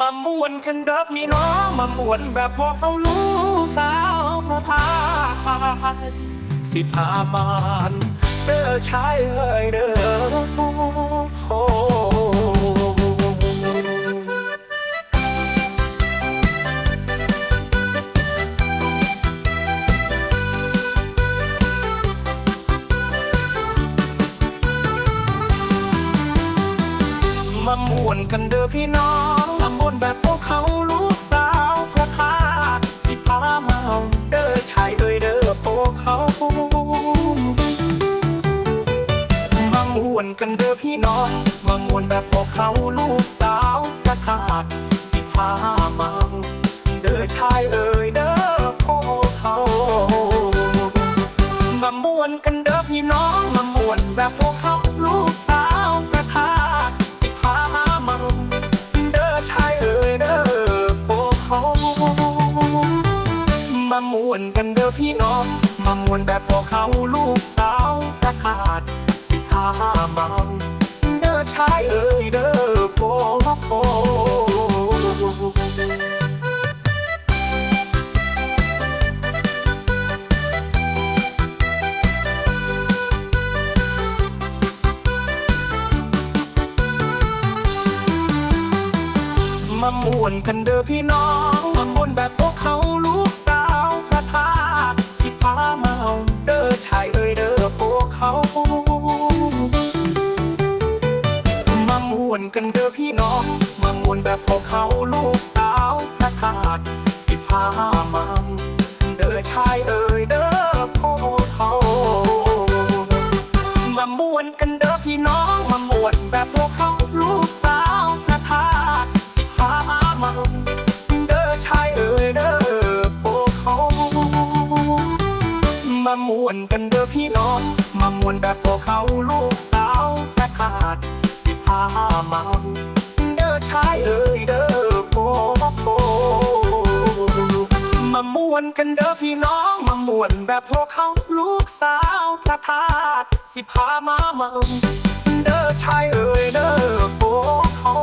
มามวนกันเด้อพี่น้องมามวนแบบพวกเขาลูกสาวพระพาสิพามานเด้อชายเอ้ยเด้อโมามวนกันเด้อพี่น้อง มามวนแบบพวกเขาลูกสาวพระพาสิพามาเด้อชายเอ้ยเด้อพวกเขามามวนกันเด้อพี่น้องมังวนแบบพวกเขาลูกสาว วนกันเด้อพี่น้อง มามวนแบบพวกเขาลูกสาวตะขาด สิพามาเด้อชายเอ้ยเด้อพวกเขามามวนกันเด้อพี่น้อง มามวนแบบพวกเขาลูก มามวนกันเด้อพี่น้อง มามวนแบบพวกเขาลูกสาวพระธาตุสิพามาเด้อชายเอ้ยเด้อพวกเขามามวนกันเด้อพี่น้อง มามวนแบบพวกเขาลูกสาวพระธาตุสิพามาามวนกันเด้อพี่น้อง มามวนแบบพวกเขาลูกสาวแค่ขาดสิพามาเด้อชายเอ้ยเด้อพวกโมามวนกันเด้อพี่น้อง มามวนแบบพวกเขาลูกสาวพระธาตุสิพามาเมาเด้อชายเอ้ยเด้อพวกเขา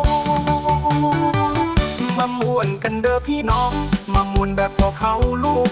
มามวนกันเด้อพี่น้อง มามวนแบบพวกเขาลูก